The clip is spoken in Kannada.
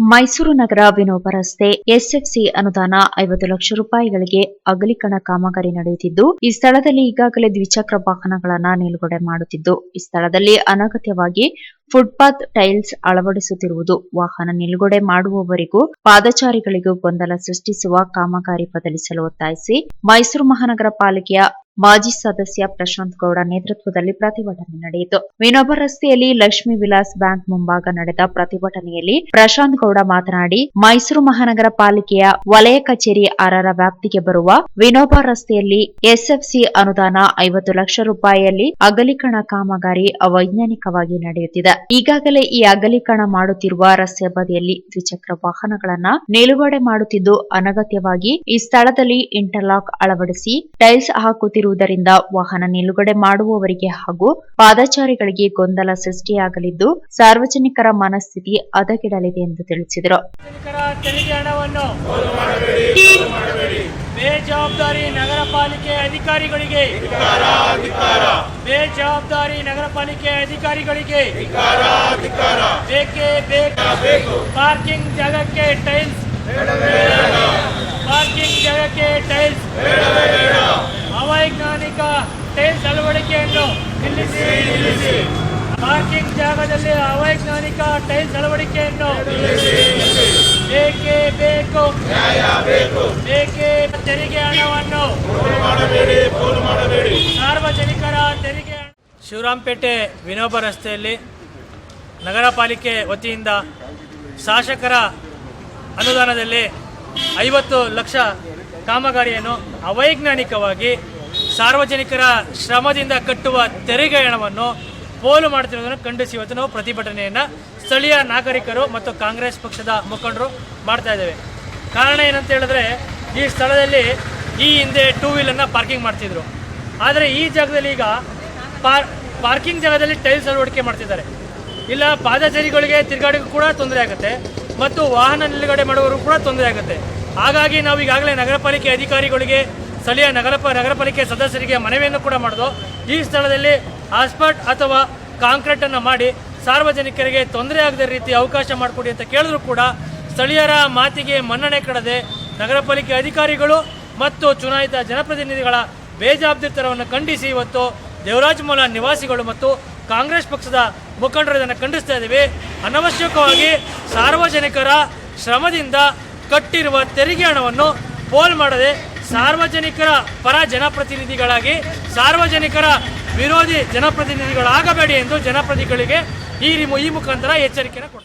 ಮೈಸೂರು ನಗರ ವಿನೋಬ ರಸ್ತೆ ಎಸ್ಎಫ್ಸಿ ಅನುದಾನ ಐವತ್ತು ಲಕ್ಷ ರೂಪಾಯಿಗಳಿಗೆ ಅಗಲೀಕರಣ ಕಾಮಗಾರಿ ನಡೆಯುತ್ತಿದ್ದು, ಈ ಸ್ಥಳದಲ್ಲಿ ಈಗಾಗಲೇ ದ್ವಿಚಕ್ರ ವಾಹನಗಳನ್ನ ನಿಲುಗಡೆ ಮಾಡುತ್ತಿದ್ದು, ಈ ಸ್ಥಳದಲ್ಲಿ ಅನಗತ್ಯವಾಗಿ ಫುಟ್ಪಾತ್ ಟೈಲ್ಸ್ ಅಳವಡಿಸುತ್ತಿರುವುದು, ವಾಹನ ನಿಲುಗಡೆ ಮಾಡುವವರಿಗೂ ಪಾದಚಾರಿಗಳಿಗೂ ಗೊಂದಲ ಸೃಷ್ಟಿಸುವ ಕಾಮಗಾರಿ ಬದಲಿಸಲು ಒತ್ತಾಯಿಸಿ ಮೈಸೂರು ಮಹಾನಗರ ಪಾಲಿಕೆಯ ಮಾಜಿ ಸದಸ್ಯ ಪ್ರಶಾಂತ್ ಗೌಡ ನೇತೃತ್ವದಲ್ಲಿ ಪ್ರತಿಭಟನೆ ನಡೆಯಿತು. ವಿನೋಬ ರಸ್ತೆಯಲ್ಲಿ ಲಕ್ಷ್ಮೀ ವಿಲಾಸ್ ಬ್ಯಾಂಕ್ ಮುಂಭಾಗ ನಡೆದ ಪ್ರತಿಭಟನೆಯಲ್ಲಿ ಪ್ರಶಾಂತ್ ಗೌಡ ಮಾತನಾಡಿ, ಮೈಸೂರು ಮಹಾನಗರ ಪಾಲಿಕೆಯ ವಲಯ ಕಚೇರಿ ಆರರ ವ್ಯಾಪ್ತಿಗೆ ಬರುವ ವಿನೋಬ ರಸ್ತೆಯಲ್ಲಿ ಎಸ್ಎಫ್ಸಿ ಅನುದಾನ ಐವತ್ತು ಲಕ್ಷ ರೂಪಾಯಿಯಲ್ಲಿ ಅಗಲೀಕರಣ ಕಾಮಗಾರಿ ಅವೈಜ್ಞಾನಿಕವಾಗಿ ನಡೆಯುತ್ತಿದೆ. ಈಗಾಗಲೇ ಈ ಅಗಲೀಕರಣ ಮಾಡುತ್ತಿರುವ ರಸ್ತೆ ಬದಿಯಲ್ಲಿ ದ್ವಿಚಕ್ರ ವಾಹನಗಳನ್ನ ನಿಲುಗಡೆ ಮಾಡುತ್ತಿದ್ದು, ಅನಗತ್ಯವಾಗಿ ಈ ಸ್ಥಳದಲ್ಲಿ ಇಂಟರ್ಲಾಕ್ ಅಳವಡಿಸಿ ಟೈಲ್ಸ್ ಹಾಕುತ್ತಿರುವುದರಿಂದ ವಾಹನ ನಿಲುಗಡೆ ಮಾಡುವವರಿಗೆ ಹಾಗೂ ಪಾದಚಾರಿಗಳಿಗೆ ಗೊಂದಲ ಸೃಷ್ಟಿಯಾಗಲಿದ್ದು ಸಾರ್ವಜನಿಕರ ಮನಸ್ಥಿತಿ ಹದಗೆಡಲಿದೆ ಎಂದು ತಿಳಿಸಿದರು. ಬೇಜವಾಬ್ದಾರಿ ನಗರ ಪಾಲಿಕೆ ಅಧಿಕಾರಿಗಳಿಗೆ ಬೇಜವಾಬ್ದಾರಿ ನಗರ ಪಾಲಿಕೆ ಅಧಿಕಾರಿಗಳಿಗೆ ಬೇಕೇ ಬೇಕು. ಪಾರ್ಕಿಂಗ್ ಜಾಗಕ್ಕೆ ಟೈಲ್ಸ್ ಪಾರ್ಕಿಂಗ್ ಜಾಗಕ್ಕೆ ಟೈಲ್ಸ್ ಟೈಲ್ಸ್ ಅಳವಡಿಕೆಯನ್ನು ನಿಲ್ಲಿಸಿ. ಪಾರ್ಕಿಂಗ್ ಜಾಗದಲ್ಲಿ ಅವೈಜ್ಞಾನಿಕ ಟೈಲ್ಸ್ ಅಳವಡಿಕೆಯನ್ನು ಬೇಕೇ ಬೇಕು? ಬೇಕೇ ತೆರಿಗೆ ಹಣವನ್ನು? ಸಾರ್ವಜನಿಕರ ತೆರಿಗೆ ಶಿವರಾಂಪೇಟೆ ವಿನೋಬ ರಸ್ತೆಯಲ್ಲಿ ನಗರ ಪಾಲಿಕೆ ವತಿಯಿಂದ ಶಾಸಕರ ಅನುದಾನದಲ್ಲಿ ಐವತ್ತು ಲಕ್ಷ ಕಾಮಗಾರಿಯನ್ನು ಅವೈಜ್ಞಾನಿಕವಾಗಿ ಸಾರ್ವಜನಿಕರ ಶ್ರಮದಿಂದ ಕಟ್ಟುವ ತೆರಿಗೆ ಹಣವನ್ನು ಪೋಲು ಮಾಡ್ತಿರೋದನ್ನು ಖಂಡಿಸಿ ಇವತ್ತು ನಾವು ಪ್ರತಿಭಟನೆಯನ್ನು ಸ್ಥಳೀಯ ನಾಗರಿಕರು ಮತ್ತು ಕಾಂಗ್ರೆಸ್ ಪಕ್ಷದ ಮುಖಂಡರು ಮಾಡ್ತಾ ಇದ್ದೇವೆ. ಕಾರಣ ಏನಂತ ಹೇಳಿದ್ರೆ, ಈ ಸ್ಥಳದಲ್ಲಿ ಈ ಹಿಂದೆ ಟೂ ವೀಲರ್ನ ಪಾರ್ಕಿಂಗ್ ಮಾಡ್ತಿದ್ರು. ಆದರೆ ಈ ಜಾಗದಲ್ಲಿ ಈಗ ಪಾರ್ ಪಾರ್ಕಿಂಗ್ ಜಾಗದಲ್ಲಿ ಟೈಲ್ಸ್ ಅಳವಡಿಕೆ ಮಾಡ್ತಿದ್ದಾರೆ. ಇಲ್ಲ, ಪಾದಚಾರಿಗಳಿಗೆ, ತಿರುಗಾಡಿಗೂ ಕೂಡ ತೊಂದರೆ ಆಗುತ್ತೆ ಮತ್ತು ವಾಹನ ನಿಲುಗಡೆ ಮಾಡುವವರು ಕೂಡ ತೊಂದರೆ ಆಗುತ್ತೆ. ಹಾಗಾಗಿ ನಾವು ಈಗಾಗಲೇ ನಗರ ಪಾಲಿಕೆ ಅಧಿಕಾರಿಗಳಿಗೆ ಸ್ಥಳೀಯ ನಗರ ನಗರ ಪಾಲಿಕೆ ಸದಸ್ಯರಿಗೆ ಮನವಿಯನ್ನು ಕೂಡ ಮಾಡಿದ್ರು ಈ ಸ್ಥಳದಲ್ಲಿ ಆಸ್ಪಾಟ್ ಅಥವಾ ಕಾಂಕ್ರೀಟನ್ನು ಮಾಡಿ ಸಾರ್ವಜನಿಕರಿಗೆ ತೊಂದರೆ ಆಗದ ರೀತಿ ಅವಕಾಶ ಮಾಡಿಕೊಡಿ ಅಂತ ಕೇಳಿದ್ರು ಕೂಡ ಸ್ಥಳೀಯರ ಮಾತಿಗೆ ಮನ್ನಣೆ ಕಡದೆ ನಗರ ಪಾಲಿಕೆ ಅಧಿಕಾರಿಗಳು ಮತ್ತು ಚುನಾಯಿತ ಜನಪ್ರತಿನಿಧಿಗಳ ಬೇಜವಾಬ್ದಾರಿತನವನ್ನು ಖಂಡಿಸಿ ಇವತ್ತು ದೇವರಾಜ ಮೂಲ ನಿವಾಸಿಗಳು ಮತ್ತು ಕಾಂಗ್ರೆಸ್ ಪಕ್ಷದ ಮುಖಂಡರು ಇದನ್ನು ಖಂಡಿಸ್ತಾ ಇದ್ದೀವಿ. ಅನವಶ್ಯಕವಾಗಿ ಸಾರ್ವಜನಿಕರ ಶ್ರಮದಿಂದ ಕಟ್ಟಿರುವ ತೆರಿಗೆ ಹಣವನ್ನು ಪೋಲ್ ಮಾಡದೆ ಸಾರ್ವಜನಿಕರ ಪರ ಜನಪ್ರತಿನಿಧಿಗಳಾಗಿ ಸಾರ್ವಜನಿಕರ ವಿರೋಧಿ ಜನಪ್ರತಿನಿಧಿಗಳಾಗಬೇಡಿ ಎಂದು ಜನಪ್ರತಿನಿಧಿಗಳಿಗೆ ಈ ಈ ಮುಖಾಂತರ ಎಚ್ಚರಿಕೆಯನ್ನು ಕೊಡ್ತಾರೆ